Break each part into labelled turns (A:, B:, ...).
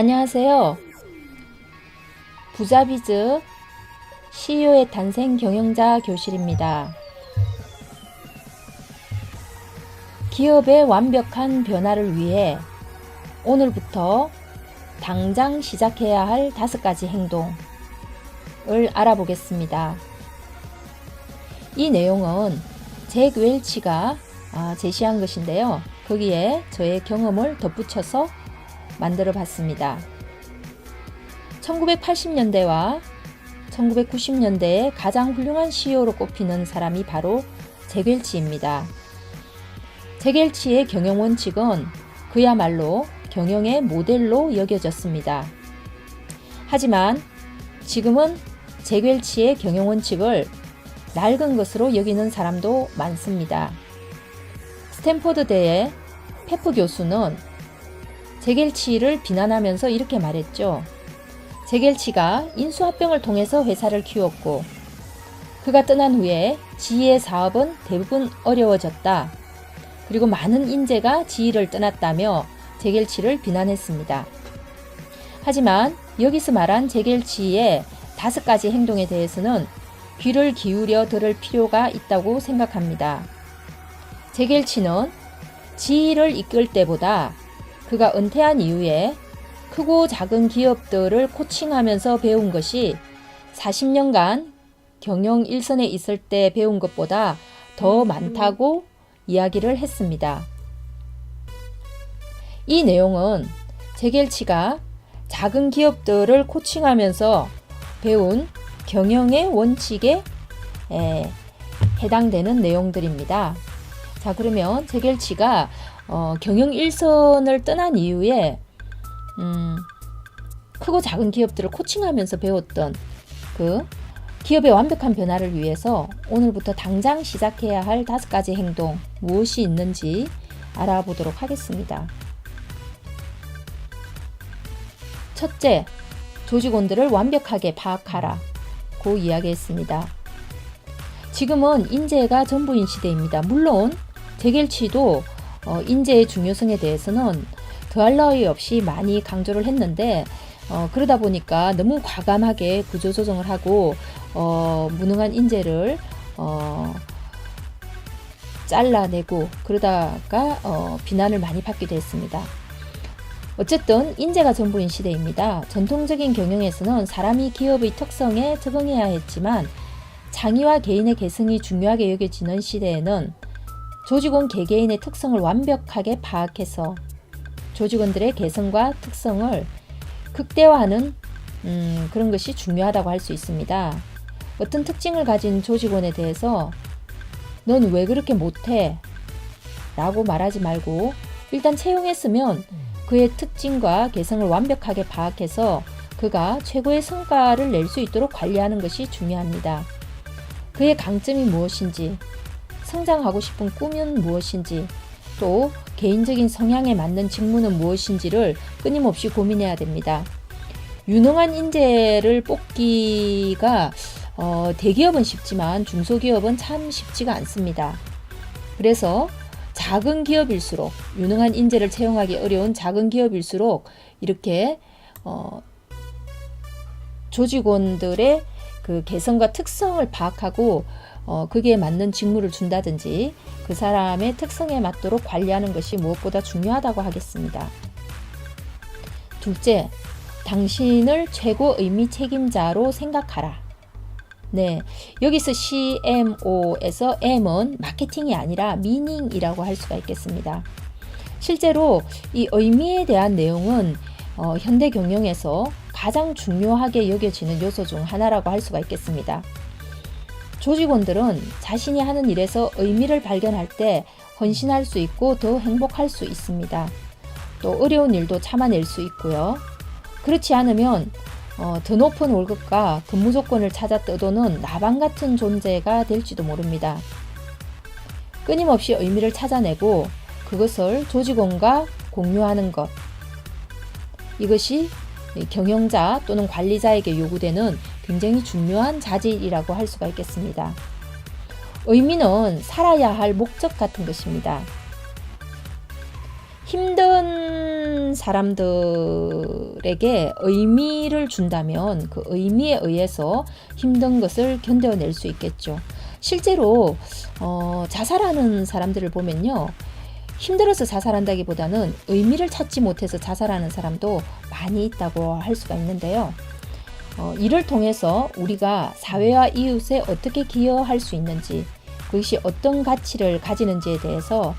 A: 안녕하세요. 부자비즈 CEO의 탄생 경영자 교실입니다. 기업의 완벽한 변화를 위해 오늘부터 당장 시작해야 할 다섯 가지 행동을 알아보겠습니다. 이 내용은 잭 웰치가 아, 제시한 것인데요. 거기에 저의 경험을 덧붙여서 만들어 봤습니다. 1980년대와 1990년대에 가장 훌륭한 CEO로 꼽히는 사람이 바로 제겔치입니다. 제겔치의 경영 원칙은 그야말로 경영의 모델로 여겨졌습니다. 하지만 지금은 제겔치의 경영 원칙을 낡은 것으로 여기는 사람도 많습니다. 스탠포드 대의 페프 교수는 제겔치를 비난하면서 이렇게 말했죠. 제겔치가 인수합병을 통해서 회사를 키웠고 그가 떠난 후에 지희의 사업은 대부분 어려워졌다. 그리고 많은 인재가 지희를 떠났다며 제겔치를 비난했습니다. 하지만 여기서 말한 제겔치의 다섯 가지 행동에 대해서는 귀를 기울여 들을 필요가 있다고 생각합니다. 제겔치는 지희를 이끌 때보다 그가 은퇴한 이후에 크고 작은 기업들을 코칭하면서 배운 것이 40년간 경영 일선에 있을 때 배운 것보다 더 많다고 이야기를 했습니다. 이 내용은 제겔치가 작은 기업들을 코칭하면서 배운 경영의 원칙에 에, 해당되는 내용들입니다. 자, 그러면 제겔치가 어, 경영 일선을 떠난 이후에 음, 크고 작은 기업들을 코칭하면서 배웠던 그 기업의 완벽한 변화를 위해서 오늘부터 당장 시작해야 할 다섯 가지 행동 무엇이 있는지 알아보도록 하겠습니다. 첫째, 조직원들을 완벽하게 파악하라. 고 이야기했습니다. 지금은 인재가 전부인 시대입니다. 물론 제겔치도 어, 인재의 중요성에 대해서는 더할 나위 없이 많이 강조를 했는데 어, 그러다 보니까 너무 과감하게 구조 조정을 하고 어, 무능한 인재를 어, 잘라내고 그러다가 어, 비난을 많이 받기도 했습니다. 어쨌든 인재가 전부인 시대입니다. 전통적인 경영에서는 사람이 기업의 특성에 적응해야 했지만 장의와 개인의 개성이 중요하게 여겨지는 시대에는 조직원 개개인의 특성을 완벽하게 파악해서 조직원들의 개성과 특성을 극대화하는 음, 그런 것이 중요하다고 할 수 있습니다. 어떤 특징을 가진 조직원에 대해서 넌 왜 그렇게 못해? 라고 말하지 말고 일단 채용했으면 그의 특징과 개성을 완벽하게 파악해서 그가 최고의 성과를 낼 수 있도록 관리하는 것이 중요합니다. 그의 강점이 무엇인지, 성장하고 싶은 꿈은 무엇인지, 또 개인적인 성향에 맞는 직무는 무엇인지를 끊임없이 고민해야 됩니다. 유능한 인재를 뽑기가 어, 대기업은 쉽지만 중소기업은 참 쉽지가 않습니다. 그래서 작은 기업일수록 유능한 인재를 채용하기 어려운 작은 기업일수록 이렇게 어, 조직원들의 그 개성과 특성을 파악하고 어, 그게 맞는 직무를 준다든지 그 사람의 특성에 맞도록 관리하는 것이 무엇보다 중요하다고 하겠습니다. 둘째, 당신을 최고 의미 책임자로 생각하라. 네, 여기서 CMO에서 M은 마케팅이 아니라 미닝이라고 할 수가 있겠습니다. 실제로 이 의미에 대한 내용은 어, 현대 경영에서 가장 중요하게 여겨지는 요소 중 하나라고 할 수가 있겠습니다. 조직원들은 자신이 하는 일에서 의미를 발견할 때 헌신할 수 있고 더 행복할 수 있습니다. 또 어려운 일도 참아낼 수 있고요. 그렇지 않으면 어, 더 높은 월급과 근무 조건을 찾아 떠도는 나방 같은 존재가 될지도 모릅니다. 끊임없이 의미를 찾아내고 그것을 조직원과 공유하는 것. 이것이 경영자 또는 관리자에게 요구되는 굉장히 중요한 자질이라고 할 수가 있겠습니다. 의미는 살아야 할 목적 같은 것입니다. 힘든 사람들에게 의미를 준다면 그 의미에 의해서 힘든 것을 견뎌낼 수 있겠죠. 실제로 어, 자살하는 사람들을 보면요. 힘들어서 자살한다기보다는 의미를 찾지 못해서 자살하는 사람도 많이 있다고 할 수가 있는데요. 어, 이를 통해서 우리가 사회와 이웃에 어떻게 기여할 수 있는지, 그것이 어떤 가치를 가지는지에 대해서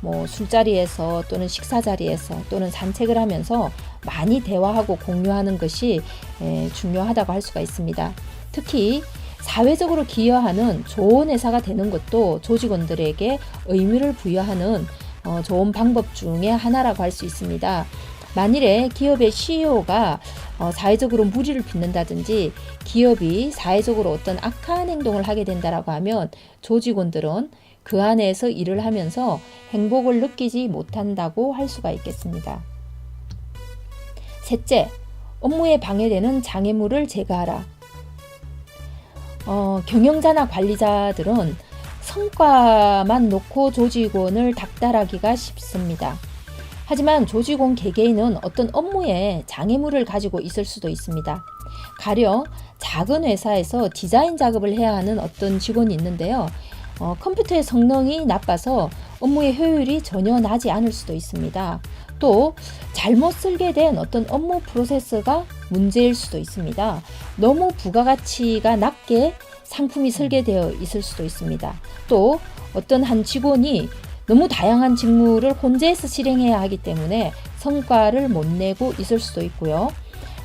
A: 뭐 술자리에서 또는 식사 자리에서 또는 산책을 하면서 많이 대화하고 공유하는 것이 에, 중요하다고 할 수가 있습니다. 특히 사회적으로 기여하는 좋은 회사가 되는 것도 조직원들에게 의미를 부여하는 어, 좋은 방법 중에 하나라고 할 수 있습니다. 만일에 기업의 CEO가 어, 사회적으로 무리를 빚는다든지 기업이 사회적으로 어떤 악한 행동을 하게 된다라고 하면 조직원들은 그 안에서 일을 하면서 행복을 느끼지 못한다고 할 수가 있겠습니다. 셋째, 업무에 방해되는 장애물을 제거하라. 어, 경영자나 관리자들은 성과만 놓고 조직원을 닥달하기가 쉽습니다. 하지만 조직원 개개인은 어떤 업무에 장애물을 가지고 있을 수도 있습니다. 가령 작은 회사에서 디자인 작업을 해야 하는 어떤 직원이 있는데요. 어, 컴퓨터의 성능이 나빠서 업무의 효율이 전혀 나지 않을 수도 있습니다. 또 잘못 설계된 어떤 업무 프로세스가 문제일 수도 있습니다. 너무 부가가치가 낮게 상품이 설계되어 있을 수도 있습니다. 또 어떤 한 직원이 너무 다양한 직무를 혼자서 실행해야 하기 때문에 성과를 못 내고 있을 수도 있고요.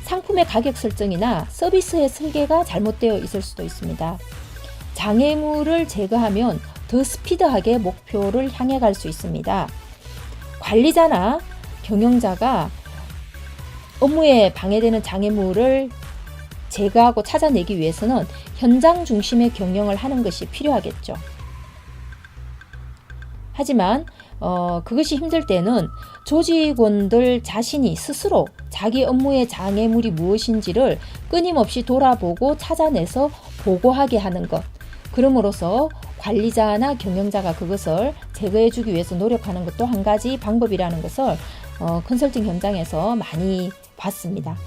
A: 상품의 가격 설정이나 서비스의 설계가 잘못되어 있을 수도 있습니다. 장애물을 제거하면 더 스피드하게 목표를 향해 갈 수 있습니다. 관리자나 경영자가 업무에 방해되는 장애물을 제거하고 찾아내기 위해서는 현장 중심의 경영을 하는 것이 필요하겠죠. 하지만 어, 그것이 힘들 때는 조직원들 자신이 스스로 자기 업무의 장애물이 무엇인지를 끊임없이 돌아보고 찾아내서 보고하게 하는 것. 그럼으로써 관리자나 경영자가 그것을 제거해주기 위해서 노력하는 것도 한 가지 방법이라는 것을 어, 컨설팅 현장에서 많이 봤습니다.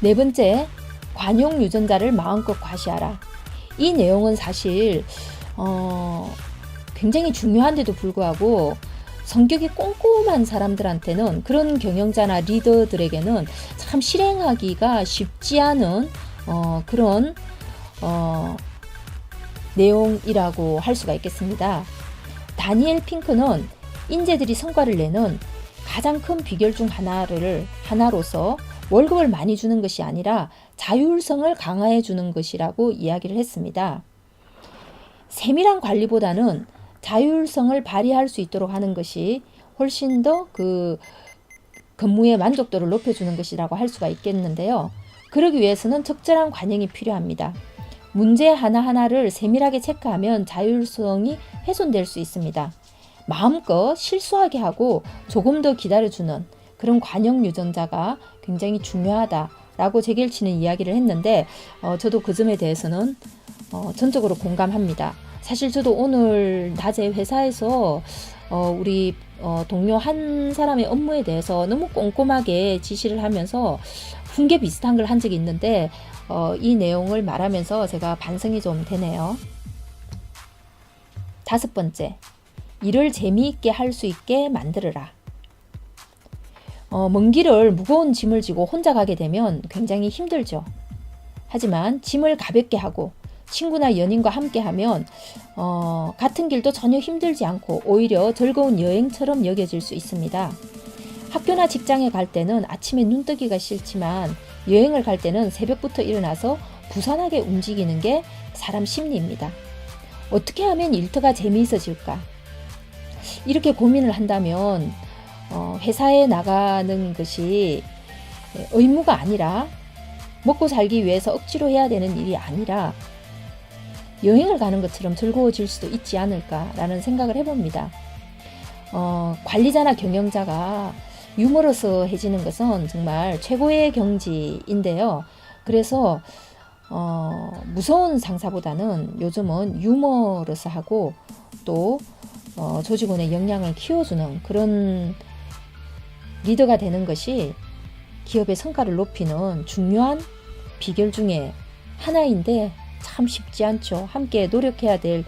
A: 네 번째, 관용 유전자를 마음껏 과시하라. 이 내용은 사실 어, 굉장히 중요한데도 불구하고 성격이 꼼꼼한 사람들한테는 그런 경영자나 리더들에게는 참 실행하기가 쉽지 않은 어, 그런 어, 내용이라고 할 수가 있겠습니다. 다니엘 핑크는 인재들이 성과를 내는 가장 큰 비결 중 하나를 하나로서 월급을 많이 주는 것이 아니라 자율성을 강화해 주는 것이라고 이야기를 했습니다. 세밀한 관리보다는 자율성을 발휘할 수 있도록 하는 것이 훨씬 더 그 근무의 만족도를 높여주는 것이라고 할 수가 있겠는데요. 그러기 위해서는 적절한 관행이 필요합니다. 문제 하나하나를 세밀하게 체크하면 자율성이 훼손될 수 있습니다. 마음껏 실수하게 하고 조금 더 기다려주는 그런 관용 유전자가 굉장히 중요하다라고 제길치는 이야기를 했는데 어, 저도 그 점에 대해서는 어, 전적으로 공감합니다. 사실 저도 오늘 낮에 회사에서 어, 우리 어, 동료 한 사람의 업무에 대해서 너무 꼼꼼하게 지시를 하면서 훈계 비슷한 걸 한 적이 있는데 어, 이 내용을 말하면서 제가 반성이 좀 되네요. 다섯 번째, 일을 재미있게 할 수 있게 만들어라. 어, 먼 길을 무거운 짐을 지고 혼자 가게 되면 굉장히 힘들죠. 하지만 짐을 가볍게 하고 친구나 연인과 함께 하면 어, 같은 길도 전혀 힘들지 않고 오히려 즐거운 여행처럼 여겨질 수 있습니다. 학교나 직장에 갈 때는 아침에 눈 뜨기가 싫지만 여행을 갈 때는 새벽부터 일어나서 부산하게 움직이는 게 사람 심리입니다. 어떻게 하면 일터가 재미있어질까? 이렇게 고민을 한다면 어, 회사에 나가는 것이 의무가 아니라 먹고 살기 위해서 억지로 해야 되는 일이 아니라 여행을 가는 것처럼 즐거워질 수도 있지 않을까라는 생각을 해봅니다. 어, 관리자나 경영자가 유머러스해지는 것은 정말 최고의 경지인데요. 그래서 어, 무서운 상사보다는 요즘은 유머러스하고 또 어, 조직원의 역량을 키워주는 그런 리더가 되는 것이 기업의 성과를 높이는 중요한 비결 중에 하나인데 참 쉽지 않죠. 함께 노력해야 될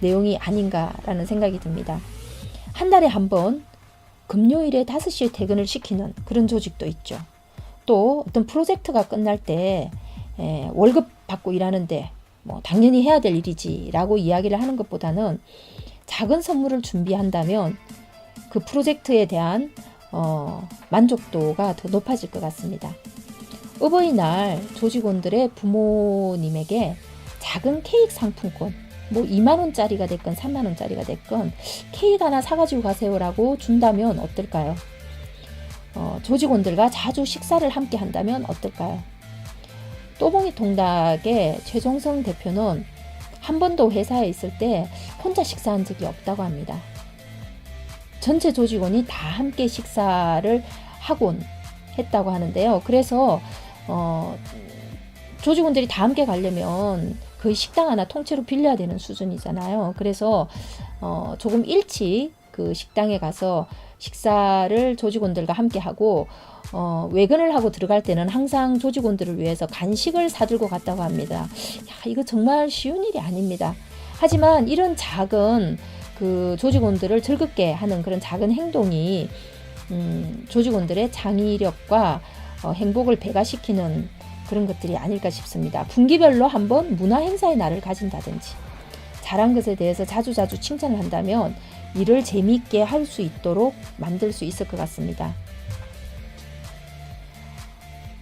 A: 내용이 아닌가라는 생각이 듭니다. 한 달에 한 번 금요일에 5시에 퇴근을 시키는 그런 조직도 있죠. 또 어떤 프로젝트가 끝날 때 에, 월급 받고 일하는데 뭐 당연히 해야 될 일이지라고 이야기를 하는 것보다는 작은 선물을 준비한다면 그 프로젝트에 대한 어, 만족도가 더 높아질 것 같습니다. 어버이날 조직원들의 부모님에게 작은 케이크 상품권, 뭐 2만 원짜리가 됐건 3만 원짜리가 됐건 케이크 하나 사가지고 가세요라고 준다면 어떨까요? 어, 조직원들과 자주 식사를 함께 한다면 어떨까요? 또봉이 통닭의 최종성 대표는 한 번도 회사에 있을 때 혼자 식사한 적이 없다고 합니다. 전체 조직원이 다 함께 식사를 하곤 했다고 하는데요. 그래서 어, 조직원들이 다 함께 가려면 거의 식당 하나 통째로 빌려야 되는 수준이잖아요. 그래서 어, 조금 일찍 그 식당에 가서 식사를 조직원들과 함께 하고 어, 외근을 하고 들어갈 때는 항상 조직원들을 위해서 간식을 사들고 갔다고 합니다. 야, 이거 정말 쉬운 일이 아닙니다. 하지만 이런 작은 그 조직원들을 즐겁게 하는 그런 작은 행동이 음, 조직원들의 창의력과 어, 행복을 배가시키는 그런 것들이 아닐까 싶습니다. 분기별로 한번 문화 행사의 날을 가진다든지 잘한 것에 대해서 자주자주 칭찬을 한다면 일을 재미있게 할 수 있도록 만들 수 있을 것 같습니다.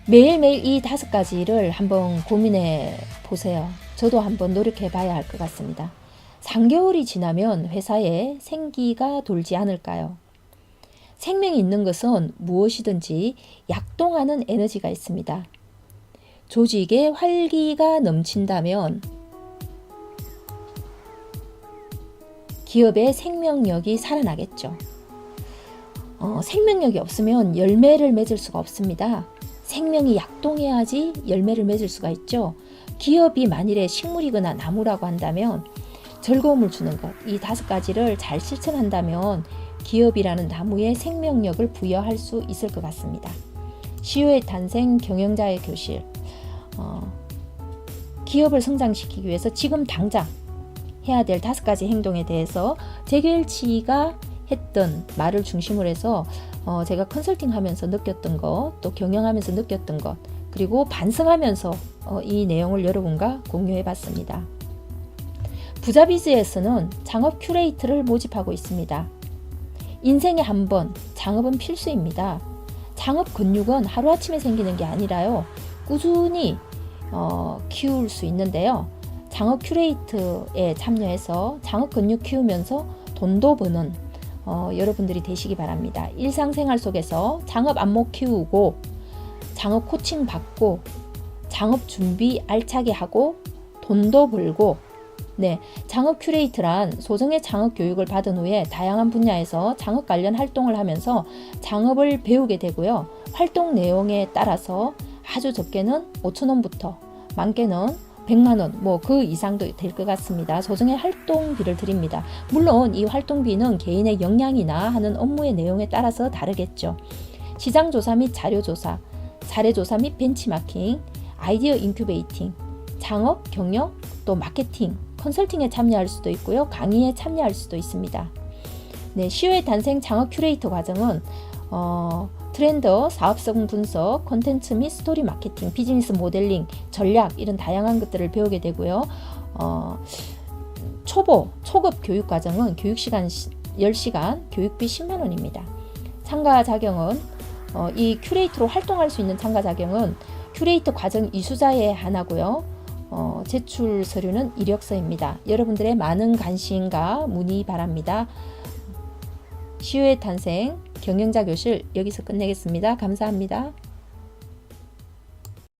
A: 매일매일 이 다섯 가지를 한번 고민해 보세요. 저도 한번 노력해 봐야 할 것 같습니다. 3개월이 지나면 회사에 생기가 돌지 않을까요? 생명이 있는 것은 무엇이든지 약동하는 에너지가 있습니다. 조직에 활기가 넘친다면 기업의 생명력이 살아나겠죠. 어, 생명력이 없으면 열매를 맺을 수가 없습니다. 생명이 약동해야지 열매를 맺을 수가 있죠. 기업이 만일에 식물이거나 나무라고 한다면 즐거움을 주는 것, 이 다섯 가지를 잘 실천한다면 기업이라는 나무에 생명력을 부여할 수 있을 것 같습니다. 시효의 탄생 경영자의 교실. 어, 기업을 성장시키기 위해서 지금 당장 해야 될 다섯 가지 행동에 대해서 재결치가 했던 말을 중심으로 해서 어, 제가 컨설팅 하면서 느꼈던 것, 또 경영하면서 느꼈던 것, 그리고 반성하면서 어, 이 내용을 여러분과 공유해 봤습니다. 부자비즈에서는 창업 큐레이터를 모집하고 있습니다. 인생에 한번 창업은 필수입니다. 창업 근육은 하루아침에 생기는 게 아니라요. 꾸준히 어, 키울 수 있는데요. 창업 큐레이터에 참여해서 창업 근육 키우면서 돈도 버는 어, 여러분들이 되시기 바랍니다. 일상생활 속에서 창업 안목 키우고 창업 코칭 받고 창업 준비 알차게 하고 돈도 벌고 네, 창업 큐레이터란 소정의 창업 교육을 받은 후에 다양한 분야에서 창업 관련 활동을 하면서 창업을 배우게 되고요. 활동 내용에 따라서 아주 적게는 5천 원부터 많게는 100만 원, 뭐 그 이상도 될 것 같습니다. 소정의 활동비를 드립니다. 물론 이 활동비는 개인의 역량이나 하는 업무의 내용에 따라서 다르겠죠. 시장 조사 및 자료 조사, 사례 조사 및 벤치마킹, 아이디어 인큐베이팅, 창업, 경영, 또 마케팅, 컨설팅에 참여할 수도 있고요. 강의에 참여할 수도 있습니다. 네, 시효의 탄생 창업 큐레이터 과정은 어, 트렌드, 사업성 분석, 콘텐츠 및 스토리 마케팅, 비즈니스 모델링, 전략 이런 다양한 것들을 배우게 되고요. 어, 초보, 초급 교육 과정은 교육 시간 10시간, 교육비 10만 원입니다. 참가 자격은 어, 이 큐레이터로 활동할 수 있는 참가 자격은 큐레이터 과정 이수자에 한하고요. 어, 제출 서류는 이력서입니다. 여러분들의 많은 관심과 문의 바랍니다. 시효의 탄생 경영자 교실 여기서 끝내겠습니다. 감사합니다.